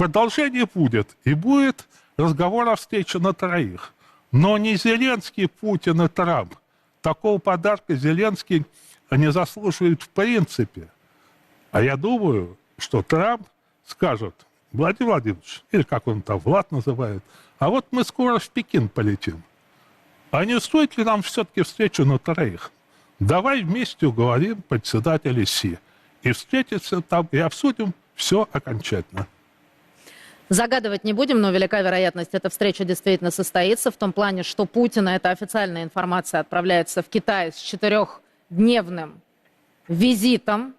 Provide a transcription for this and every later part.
Продолжение будет. И будет разговор о встрече на троих. Но не Зеленский, Путин и Трамп. Такого подарка Зеленский не заслуживает в принципе. А я думаю, что Трамп скажет, Владимир Владимирович, или как он там, Влад называет, а вот мы скоро в Пекин полетим. А не стоит ли нам все-таки встречу на троих? Давай вместе уговорим председателя Си. И встретиться там, и обсудим все окончательно. Загадывать не будем, но велика вероятность эта встреча действительно состоится в том плане, что Путина, это официальная информация, отправляется в Китай с четырехдневным визитом.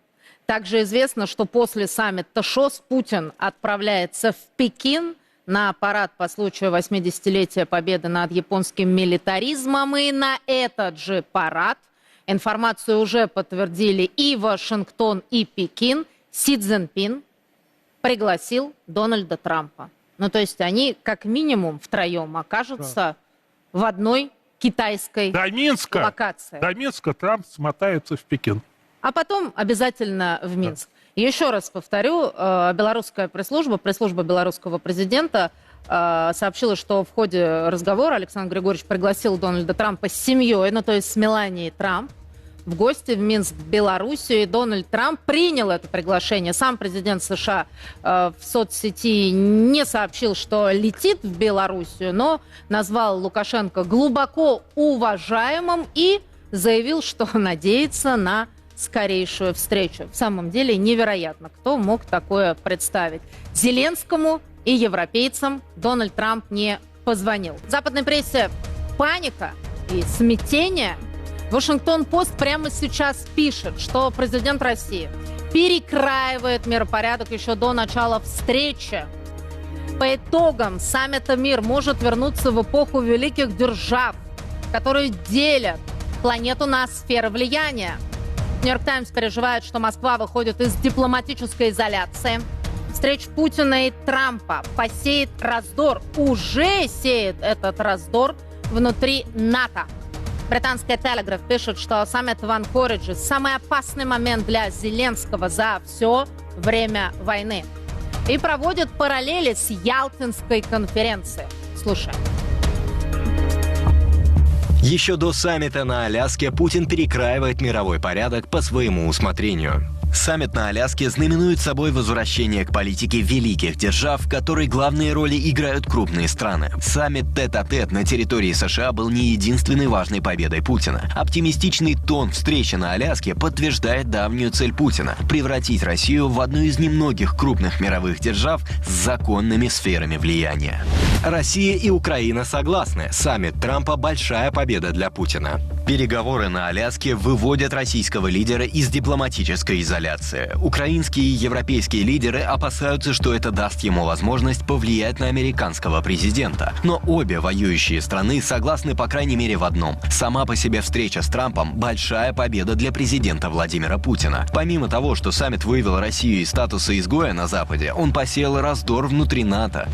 Также известно, что после саммита ШОС Путин отправляется в Пекин на парад по случаю 80-летия победы над японским милитаризмом. И на этот же парад информацию уже подтвердили и Вашингтон, и Пекин. Си Цзиньпин пригласил Дональда Трампа. Ну, то есть они как минимум втроем окажутся в одной китайской До Минска, локации. до Минска Трамп смотается в Пекин. А потом обязательно в Минск. Еще раз повторю, э, белорусская пресс-служба, пресс-служба белорусского президента э, сообщила, что в ходе разговора Александр Григорьевич пригласил Дональда Трампа с семьей, ну то есть с Меланией Трамп, в гости в Минск, в Белоруссию. И Дональд Трамп принял это приглашение. Сам президент США э, в соцсети не сообщил, что летит в Белоруссию, но назвал Лукашенко глубоко уважаемым и заявил, что надеется на скорейшую встречу. В самом деле невероятно, кто мог такое представить. Зеленскому и европейцам Дональд Трамп не позвонил. В западной прессе паника и смятение. Вашингтон-Пост прямо сейчас пишет, что президент России перекраивает миропорядок еще до начала встречи. По итогам саммита «Мир» может вернуться в эпоху великих держав, которые делят планету на сферы влияния. Нью-Йорк Таймс переживает, что Москва выходит из дипломатической изоляции. Встреч Путина и Трампа посеет раздор, уже сеет этот раздор внутри НАТО. Британская Телеграф пишет, что саммит в Анкоридже – самый опасный момент для Зеленского за все время войны. И проводит параллели с Ялтинской конференцией. Слушаем. Еще до саммита на Аляске Путин перекраивает мировой порядок по своему усмотрению. Саммит на Аляске знаменует собой возвращение к политике великих держав, в которой главные роли играют крупные страны. Саммит тет-а-тет на территории США был не единственной важной победой Путина. Оптимистичный тон встречи на Аляске подтверждает давнюю цель Путина – превратить Россию в одну из немногих крупных мировых держав с законными сферами влияния. Россия и Украина согласны. Саммит Трампа – большая победа для Путина. Переговоры на Аляске выводят российского лидера из дипломатической изоляции. Украинские и европейские лидеры опасаются, что это даст ему возможность повлиять на американского президента. Но обе воюющие страны согласны по крайней мере в одном. Сама по себе встреча с Трампом – большая победа для президента Владимира Путина. Помимо того, что саммит вывел Россию из статуса изгоя на Западе, он посеял раздор внутри НАТО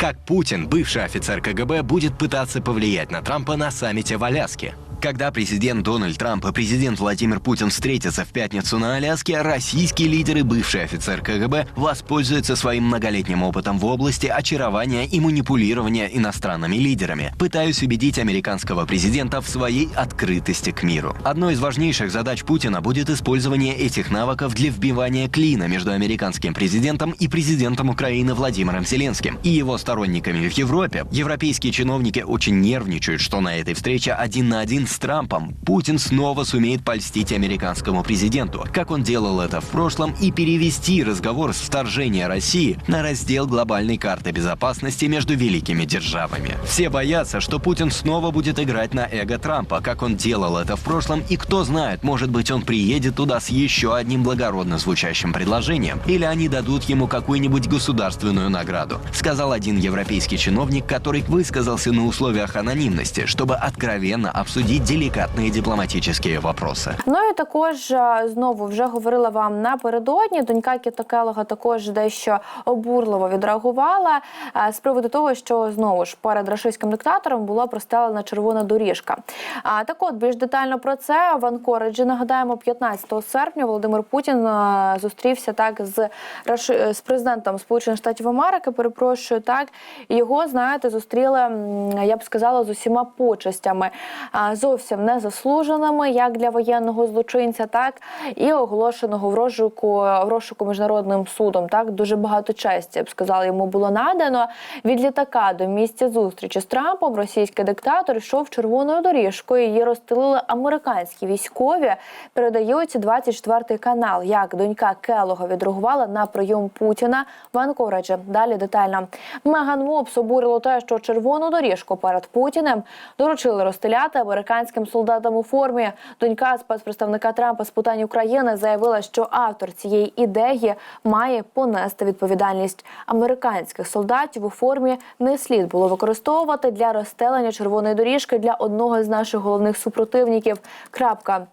как Путин, бывший офицер КГБ, будет пытаться повлиять на Трампа на саммите в Аляске. Когда президент Дональд Трамп и президент Владимир Путин встретятся в пятницу на Аляске, российские лидеры, бывший офицер КГБ, воспользуются своим многолетним опытом в области очарования и манипулирования иностранными лидерами. Пытаюсь убедить американского президента в своей открытости к миру. Одной из важнейших задач Путина будет использование этих навыков для вбивания клина между американским президентом и президентом Украины Владимиром Зеленским и его сторонниками в Европе. Европейские чиновники очень нервничают, что на этой встрече один на один с Трампом Путин снова сумеет польстить американскому президенту, как он делал это в прошлом, и перевести разговор с вторжения России на раздел глобальной карты безопасности между великими державами. Все боятся, что Путин снова будет играть на эго Трампа, как он делал это в прошлом, и кто знает, может быть он приедет туда с еще одним благородно звучащим предложением, или они дадут ему какую-нибудь государственную награду, сказал один европейский чиновник, который высказался на условиях анонимности, чтобы откровенно обсудить деликатные дипломатические вопросы. Ну і також е, знову вже говорила вам напередодні. Донька Кіта Келлога також дещо обурливо відреагувала е, з приводу того, що знову ж перед рашистським диктатором була простелена червона доріжка. А так, от більш детально про це в Анкориджі нагадаємо, 15 серпня Володимир Путін е, зустрівся так з з президентом Сполучених Штатів Америки. Перепрошую, так його знаєте, зустріли. Я б сказала, з усіма почестями, а, зовсім не заслуженими, як для воєнного злочинця, так і оголошеного в розшуку, в розшуку міжнародним судом. Так дуже багато честі, я б сказала, йому було надано. Від літака до місця зустрічі з Трампом російський диктатор йшов червоною доріжкою. Її розстелили американські військові. Передають 24 канал. Як донька Келога відреагувала на прийом Путіна в Анкориджі. Далі детально. Меган Мопс обурило те, що червону доріжку перед Путіним доручили розстріляти американським солдатам у формі. Донька спецпредставника Трампа з питань України заявила, що автор цієї ідеї має понести відповідальність. Американських солдатів у формі не слід було використовувати для розстелення червоної доріжки для одного з наших головних супротивників. Крапка.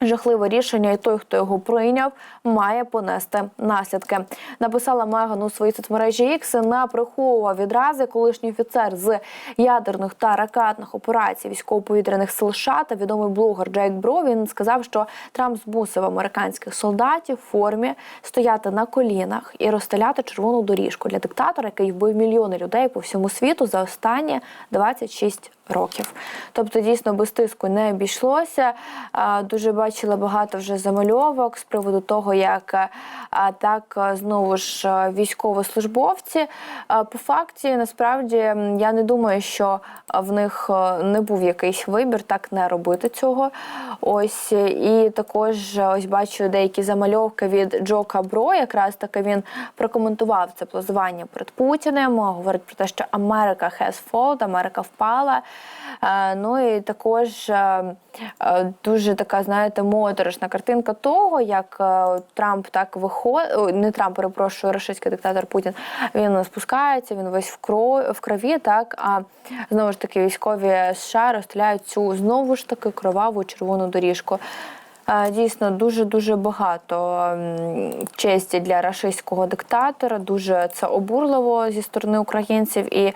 Жахливе рішення, і той, хто його прийняв, має понести наслідки. Написала Меган у своїй соцмережі X, на приховував відрази колишній офіцер з ядерних та ракетних операцій військово-повітряних сил США та відомий блогер Джейк Бро. Він сказав, що Трамп змусив американських солдатів в формі стояти на колінах і розстеляти червону доріжку для диктатора, який вбив мільйони людей по всьому світу за останні 26 років. Тобто, дійсно без тиску не обійшлося. Дуже бачила багато вже замальовок з приводу того, як так знову ж військовослужбовці. По факті, насправді, я не думаю, що в них не був якийсь вибір так не робити цього. Ось е, і також е, ось бачу деякі замальовки від Джо Кабро. Якраз таки він прокоментував це плазування перед Путіним. Говорить про те, що Америка has failed, Америка впала. Е, Ну і також е, е, дуже така, знаєте, моторошна картинка того, як Трамп так виходить, не Трамп, перепрошую, російський диктатор Путін. Він спускається, він весь в кров в крові. Так а знову ж таки військові США розстріляють цю знову ж таки кроваву червону доріжку. Дійсно, дуже дуже багато честі для рашистського диктатора. Дуже це обурливо зі сторони українців і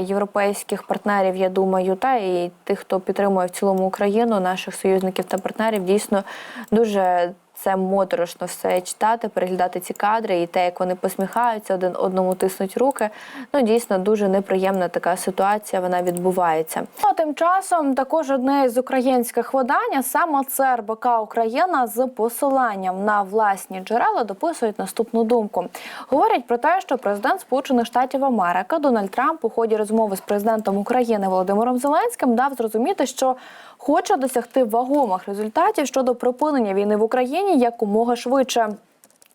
європейських партнерів. Я думаю, та і тих, хто підтримує в цілому Україну, наших союзників та партнерів. Дійсно дуже. Це моторошно все читати, переглядати ці кадри, і те, як вони посміхаються, один одному тиснуть руки. Ну дійсно дуже неприємна така ситуація. Вона відбувається. А тим часом також одне з українських видань, саме це РБК Україна з посиланням на власні джерела дописують наступну думку. Говорять про те, що президент Сполучених Штатів Америки Дональд Трамп у ході розмови з президентом України Володимиром Зеленським дав зрозуміти, що хоче досягти вагомих результатів щодо припинення війни в Україні якомога швидше.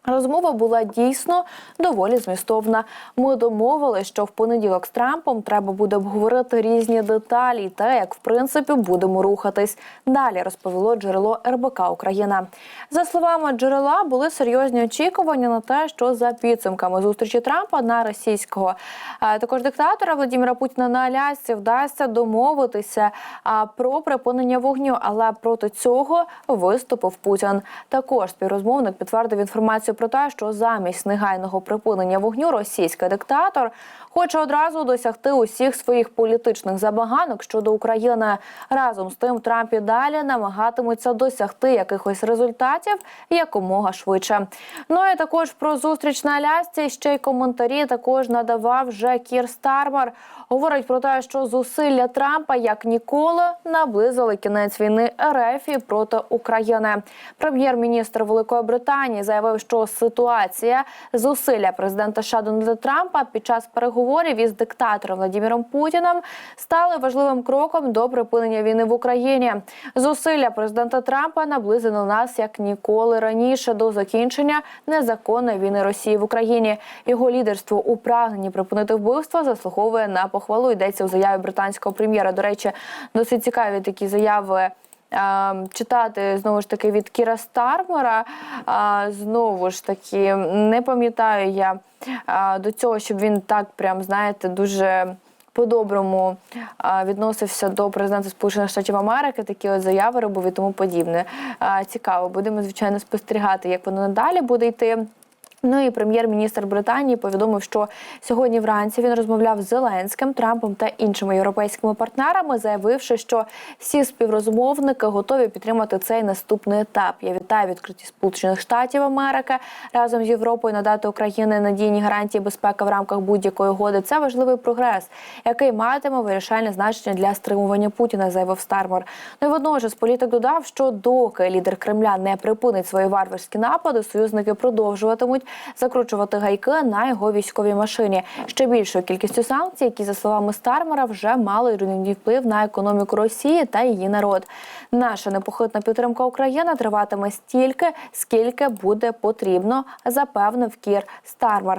Розмова була дійсно доволі змістовна. Ми домовили, що в понеділок з Трампом треба буде обговорити різні деталі те, як в принципі будемо рухатись. Далі розповіло джерело РБК Україна. За словами джерела, були серйозні очікування на те, що за підсумками зустрічі Трампа на російського е, також диктатора Владимира Путіна на Алясці вдасться домовитися про припинення вогню. Але проти цього виступив Путін. Також співрозмовник підтвердив інформацію про те, що замість негайного припинення вогню російський диктатор хоче одразу досягти усіх своїх політичних забаганок щодо України. Разом з тим Трамп і далі намагатимуться досягти якихось результатів якомога швидше. Ну і також про зустріч на Алясці ще й коментарі також надавав вже Кір Стармер. Говорить про те, що зусилля Трампа як ніколи наблизили кінець війни РФ проти України. Прем'єр-міністр Великої Британії заявив, що ситуація зусилля президента США Трампа під час переговорів із диктатором Владимиром Путіним стали важливим кроком до припинення війни в Україні. Зусилля президента Трампа наблизили нас як ніколи раніше до закінчення незаконної війни Росії в Україні. Його лідерство у прагненні припинити вбивство заслуговує на похвалу. Йдеться у заяві британського прем'єра. До речі, досить цікаві такі заяви. е, Читати знову ж таки від Кіра Стармера. Знову ж таки, не пам'ятаю я до цього, щоб він так прям знаєте дуже по-доброму відносився до президента Сполучених Штатів Америки, такі от заяви робив і тому подібне. Цікаво, будемо звичайно спостерігати, як воно надалі буде йти. Ну і прем'єр-міністр Британії повідомив, що сьогодні вранці він розмовляв з Зеленським, Трампом та іншими європейськими партнерами, заявивши, що всі співрозмовники готові підтримати цей наступний етап. Я вітаю відкриті Сполучених Штатів Америки разом з Європою надати Україні надійні гарантії безпеки в рамках будь-якої угоди. Це важливий прогрес, який матиме вирішальне значення для стримування Путіна, заявив Стармор. Ну і водночас політик додав, що доки лідер Кремля не припинить свої варварські напади, союзники продовжуватимуть закручувати гайки на його військовій машині. Ще більшою кількістю санкцій, які за словами Стармера вже мали руйнівний вплив на економіку Росії та її народ. Наша непохитна підтримка України триватиме стільки, скільки буде потрібно, запевнив Кір Стармер.